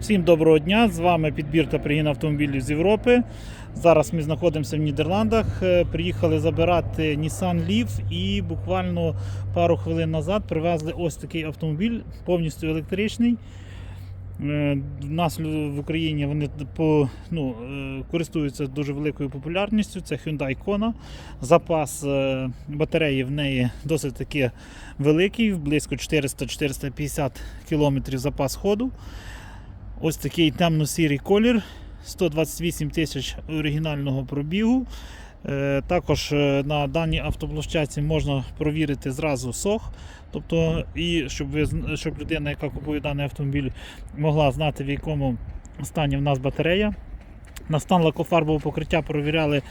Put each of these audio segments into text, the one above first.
Всім доброго дня! З вами підбір та пригін автомобілів з Європи. Зараз ми знаходимося в Нідерландах. Е, Приїхали забирати Nissan Leaf і буквально пару хвилин назад привезли ось такий автомобіль, повністю електричний. Е, В нас в Україні вони по, ну, е, користуються дуже великою популярністю. Це Hyundai Kona. Запас е, батареї в неї досить таки великий, близько 400-450 км запас ходу. Ось такий темно-сірий колір, 128 тисяч оригінального пробігу. Е, Також е, на даній автоплощадці можна провірити зразу сох. Тобто, і щоб, ви, щоб людина, яка купує даний автомобіль, могла знати, в якому стані в нас батарея. На стан лакофарбового покриття провіряли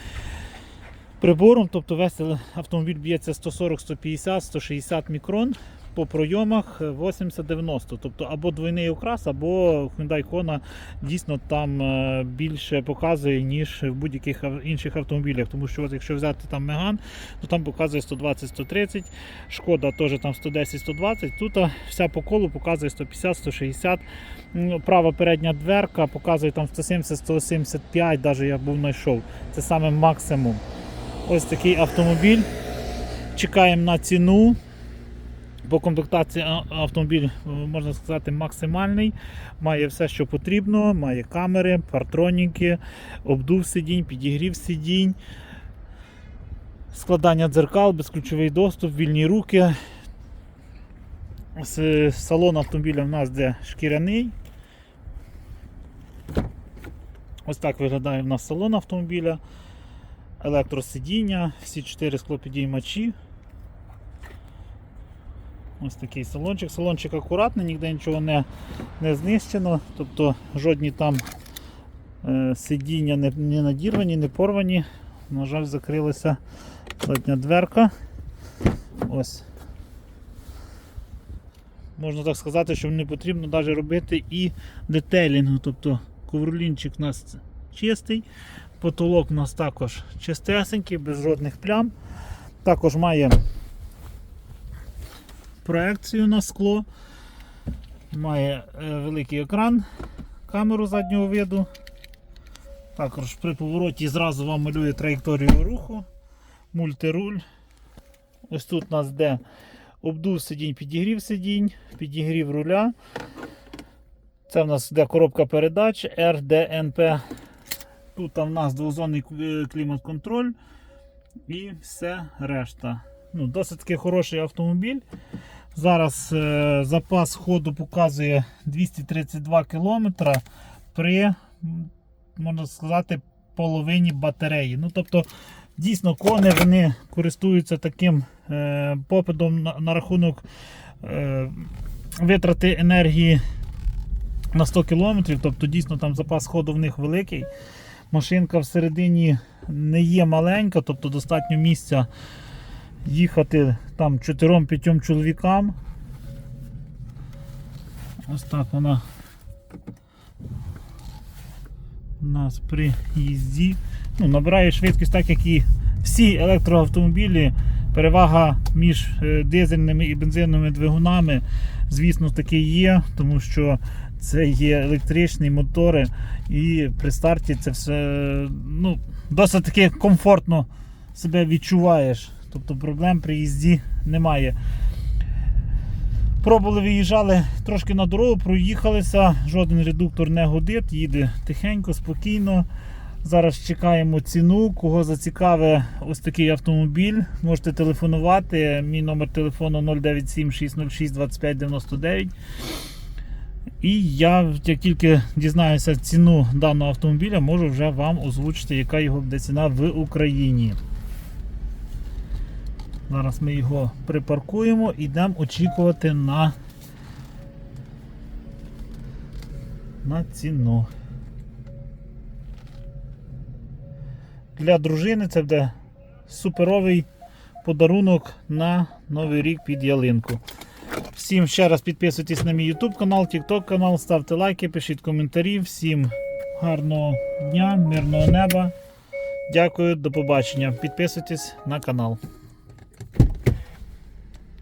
прибором, тобто весь автомобіль б'ється 140, 150, 160 мікрон. По пройомах е, 80-90, тобто або двойний окрас, або Hyundai Kona дійсно там е, більше показує, ніж в будь-яких інших автомобілях. Тому що от якщо взяти там Меган, то там показує 120-130, шкода теж там 110-120. Тут вся по колу показує 150-160. Права передня дверка показує там 170-175, навіть я був знайшов. Це саме максимум. Ось такий автомобіль. Чекаємо на ціну. По комплектації автомобіль, е, можна сказати, максимальний. Має все, що потрібно, має камери, партроніки, обдув сидінь, підігрів сидінь, складання дзеркал, безключовий доступ, вільні руки. Салон автомобіля в нас де шкіряний. Ось так виглядає в нас салон автомобіля. Електросидіння, всі чотири склопідіймачі. Ось такий салончик. Салончик акуратний, ніде нічого не, не знищено. Тобто жодні там е, сидіння не, не надірвані, не порвані. На жаль, закрилася задня дверка. Ось. Можна так сказати, що не потрібно навіть робити і детейлінгу. Тобто ковролінчик у нас чистий, потолок у нас також чистесенький, без жодних плям. Також має проекцію на скло. Має е, великий екран, камеру заднього виду. Також при повороті зразу вам малює траєкторію руху, мультируль. Ось тут у нас де обдув сидінь, підігрів сидінь, підігрів руля. Це в нас де коробка передач RDNP. Тут в нас двозонний е, клімат-контроль і все решта. Ну, Досить таки хороший автомобіль. Зараз е, запас ходу показує 232 км при, можна сказати, половині батареї. Ну, тобто, дійсно, кони вони користуються таким е, попитом на, на рахунок е, витрати енергії на 100 км. Тобто, дійсно, там запас ходу в них великий. Машинка всередині не є маленька, тобто достатньо місця їхати там 4-5 чоловікам. Ось так вона у нас при їзді. Ну, набирає швидкість, так як і всі електроавтомобілі. Перевага між е, дизельними і бензиновими двигунами, звісно, таки є, тому що це є електричні мотори, і при старті це все ну, досить таки комфортно себе відчуваєш. Тобто проблем при їзді немає. Пробували, виїжджали трошки на дорогу, проїхалися, жоден редуктор не годить, їде тихенько, спокійно. Зараз чекаємо ціну. Кого зацікавить ось такий автомобіль, можете телефонувати. Мій номер телефону 097 606 25 99. І я, як тільки дізнаюся ціну даного автомобіля, можу вже вам озвучити, яка його буде ціна в Україні. Зараз ми його припаркуємо і йдемо очікувати на, на ціну. Для дружини це буде суперовий подарунок на Новий рік під ялинку. Всім ще раз підписуйтесь на мій YouTube канал, TikTok канал, ставте лайки, пишіть коментарі. Всім гарного дня, мирного неба. Дякую, до побачення. Підписуйтесь на канал.